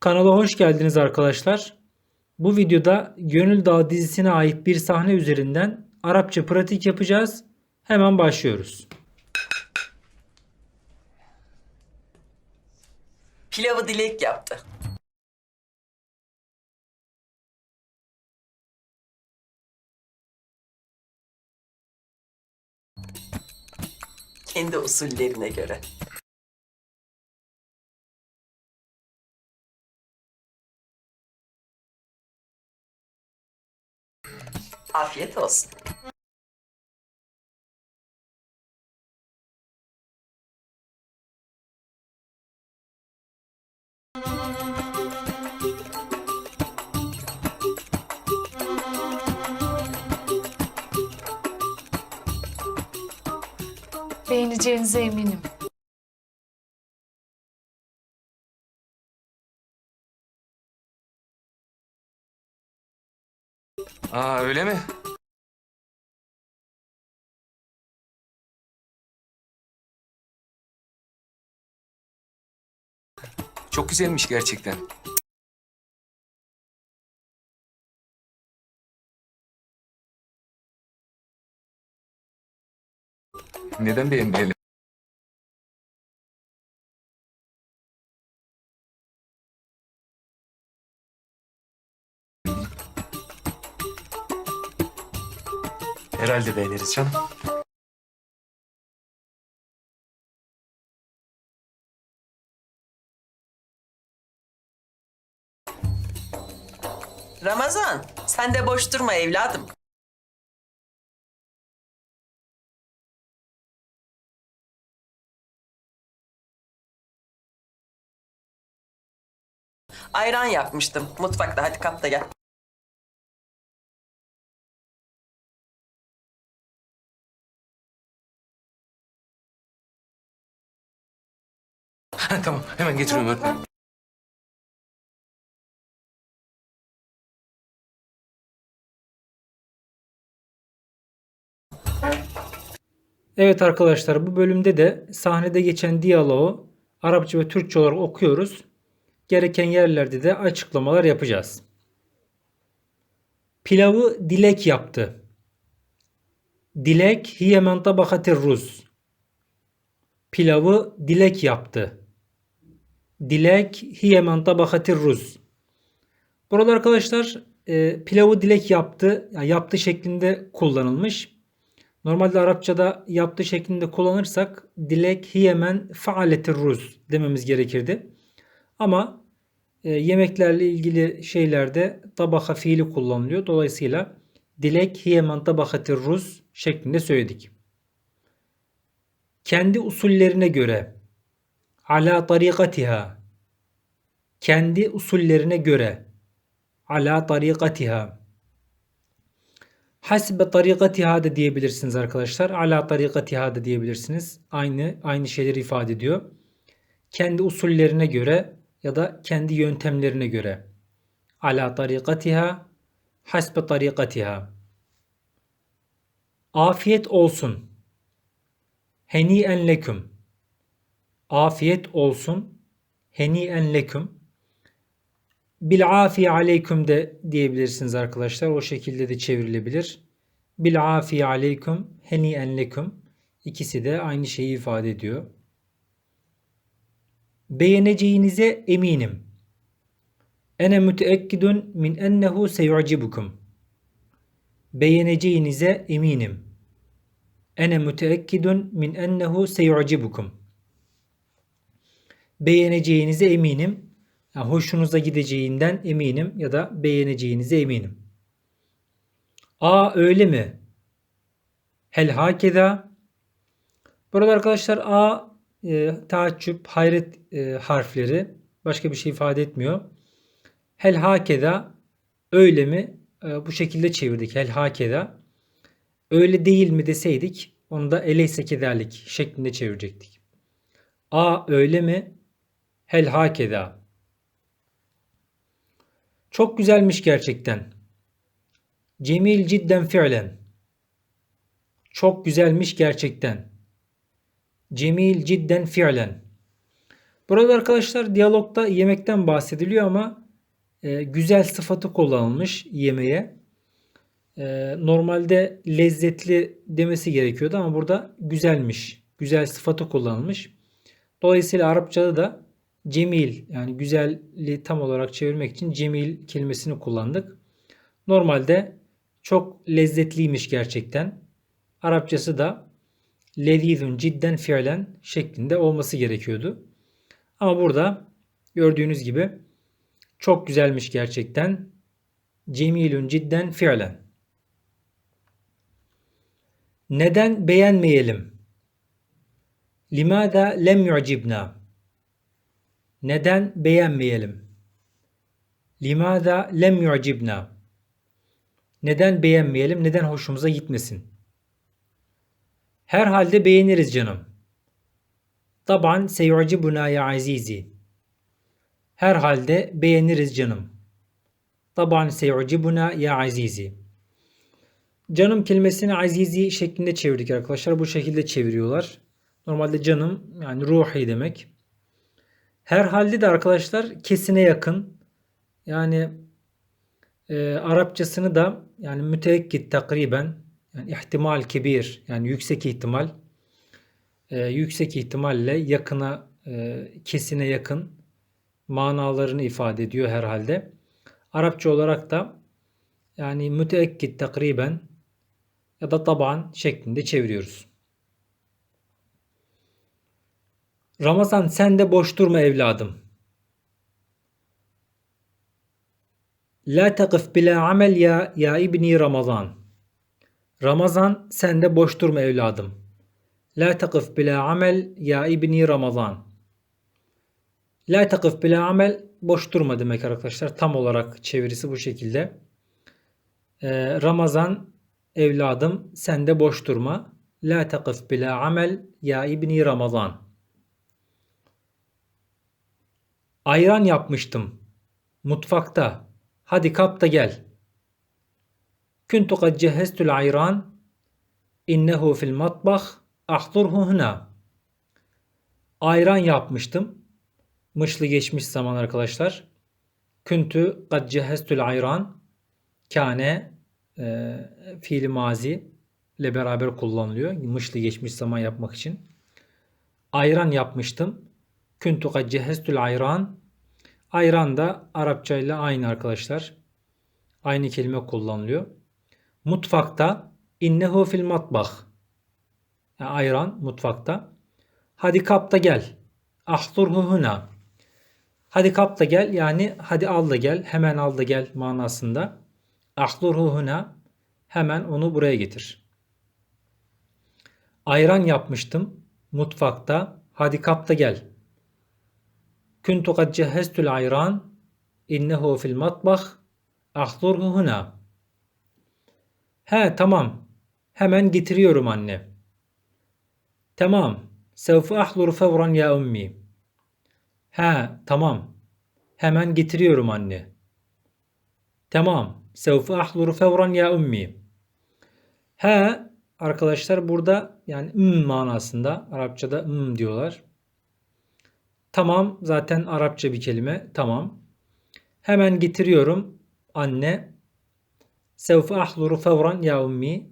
Kanala hoş geldiniz arkadaşlar. Bu videoda Gönül Dağı dizisine ait bir sahne üzerinden Arapça pratik yapacağız. Hemen başlıyoruz. Pilavı dilek yaptı. Kendi usullerine göre. Afiyet olsun. Beğeneceğinize eminim. Aa öyle mi? Çok güzelmiş gerçekten. Neden beğenmeyelim? Herhalde beğeniriz canım. Ramazan, sen de boş durma evladım. Ayran yapmıştım mutfakta. Hadi kap da gel. Tamam hemen getiriyorum öğretmenim. Evet arkadaşlar bu bölümde de sahnede geçen diyaloğu Arapça ve Türkçe olarak okuyoruz. Gereken yerlerde de açıklamalar yapacağız. Pilavı Dilek yaptı. Dilek hiye men tabakatir ruz. Pilavı Dilek yaptı. Dilek hiye men tabakatir ruz. Burada arkadaşlar e, pilavı Dilek yaptı, yani yaptı şeklinde kullanılmış. Normalde Arapçada yaptı şeklinde kullanırsak dilek hiyemen faaletir ruz dememiz gerekirdi. Ama e, yemeklerle ilgili şeylerde tabaka fiili kullanılıyor. Dolayısıyla dilek hiyemen tabakatir ruz şeklinde söyledik. Kendi usullerine göre ala tarikatiha kendi usullerine göre ala tarikatiha Hasbe tarikatiha da diyebilirsiniz arkadaşlar. Ala tarikatiha da diyebilirsiniz. Aynı aynı şeyleri ifade ediyor. Kendi usullerine göre ya da kendi yöntemlerine göre. Ala tarikatiha hasbe tarikatiha. Afiyet olsun. Heni'en leküm. Afiyet olsun. Heni'en leküm. Bil afi aleyküm de diyebilirsiniz arkadaşlar. O şekilde de çevrilebilir. Bil afi aleyküm heniyen leküm. İkisi de aynı şeyi ifade ediyor. Beğeneceğinize eminim. Ene müteekkidun min ennehu seyu'cibukum. Beğeneceğinize eminim. Ene müteekkidun min ennehu seyu'cibukum. Beğeneceğinize eminim yani hoşunuza gideceğinden eminim ya da beğeneceğinize eminim. A öyle mi? Hel hakeza. Burada arkadaşlar A e, taaccüp, hayret e, harfleri başka bir şey ifade etmiyor. Hel hakeza öyle mi? E, bu şekilde çevirdik. Hel hakeza. Öyle değil mi deseydik onu da eleyse kederlik şeklinde çevirecektik. A öyle mi? Hel hakeza. Çok güzelmiş gerçekten. Cemil cidden fiilen. Çok güzelmiş gerçekten. Cemil cidden fiilen. Burada arkadaşlar diyalogda yemekten bahsediliyor ama e, güzel sıfatı kullanılmış yemeğe. E, normalde lezzetli demesi gerekiyordu ama burada güzelmiş. Güzel sıfatı kullanılmış. Dolayısıyla Arapçada da cemil yani güzelliği tam olarak çevirmek için cemil kelimesini kullandık. Normalde çok lezzetliymiş gerçekten. Arapçası da lezizun cidden fiilen şeklinde olması gerekiyordu. Ama burada gördüğünüz gibi çok güzelmiş gerçekten. Cemilun cidden fiilen. Neden beğenmeyelim? Limada lem yu'cibna? Neden beğenmeyelim? Limada lem yu'cibna? Neden beğenmeyelim? Neden hoşumuza gitmesin? Herhalde beğeniriz canım. Taban seyucibuna ya azizi. Herhalde beğeniriz canım. Taban seyucibuna ya azizi. Canım kelimesini azizi şeklinde çevirdik arkadaşlar. Bu şekilde çeviriyorlar. Normalde canım yani ruhi demek. Herhalde de arkadaşlar kesine yakın. Yani e, Arapçasını da yani müteekkit takriben yani ihtimal kebir yani yüksek ihtimal e, yüksek ihtimalle yakına e, kesine yakın manalarını ifade ediyor herhalde. Arapça olarak da yani müteekkit takriben ya da taban şeklinde çeviriyoruz. Ramazan sen de boş durma evladım. La takif bila amel ya ya ibni Ramazan. Ramazan sen de boş durma evladım. La takif bila amel ya ibni Ramazan. La takif bila amel boş durma demek arkadaşlar. Tam olarak çevirisi bu şekilde. Ee, Ramazan evladım sen de boş durma. La takif bila amel ya ibni Ramazan. Ayran yapmıştım. Mutfakta. Hadi kap da gel. Kuntu kad ceheztul ayran. İnnehu fil matbah. Ahdurhu huna. Ayran yapmıştım. Mışlı geçmiş zaman arkadaşlar. Kuntu kad ceheztul ayran. Kane e, fiili mazi ile beraber kullanılıyor. Mışlı geçmiş zaman yapmak için. Ayran yapmıştım. Kuntu kad ceheztul ayran. Ayran da Arapça ile aynı arkadaşlar. Aynı kelime kullanılıyor. Mutfakta innehu fil matbah. Yani ayran mutfakta. Hadi kap da gel. Ahdurhu huna. Hadi kap da gel yani hadi al da gel. Hemen al da gel manasında. Ahdurhu huna. Hemen onu buraya getir. Ayran yapmıştım mutfakta. Hadi kap da gel. Kuntu kad ceheztul ayran. İnnehu fil matbah. Ahdurhu huna. He tamam. Hemen getiriyorum anne. Tamam. Sevfu ahluru fevran ya ummi. He tamam. Hemen getiriyorum anne. Tamam. Sevfu ahluru fevran ya ummi. He arkadaşlar burada yani ım manasında Arapçada ım diyorlar. Tamam zaten Arapça bir kelime. Tamam. Hemen getiriyorum anne. Sevfe ahluru fevran ya ummi.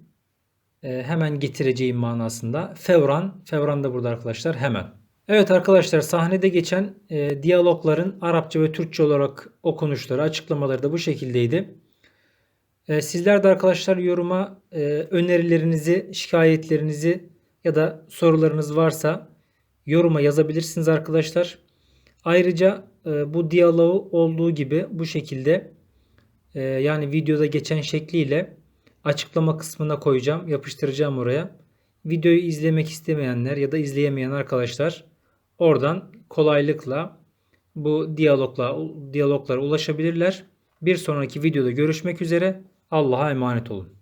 E, hemen getireceğim manasında. Fevran. Fevran da burada arkadaşlar hemen. Evet arkadaşlar sahnede geçen e, diyalogların Arapça ve Türkçe olarak okunuşları, açıklamaları da bu şekildeydi. E, sizler de arkadaşlar yoruma e, önerilerinizi, şikayetlerinizi ya da sorularınız varsa yoruma yazabilirsiniz arkadaşlar. Ayrıca e, bu diyaloğu olduğu gibi bu şekilde e, yani videoda geçen şekliyle açıklama kısmına koyacağım. Yapıştıracağım oraya. Videoyu izlemek istemeyenler ya da izleyemeyen arkadaşlar oradan kolaylıkla bu diyalogla diyaloglara ulaşabilirler. Bir sonraki videoda görüşmek üzere. Allah'a emanet olun.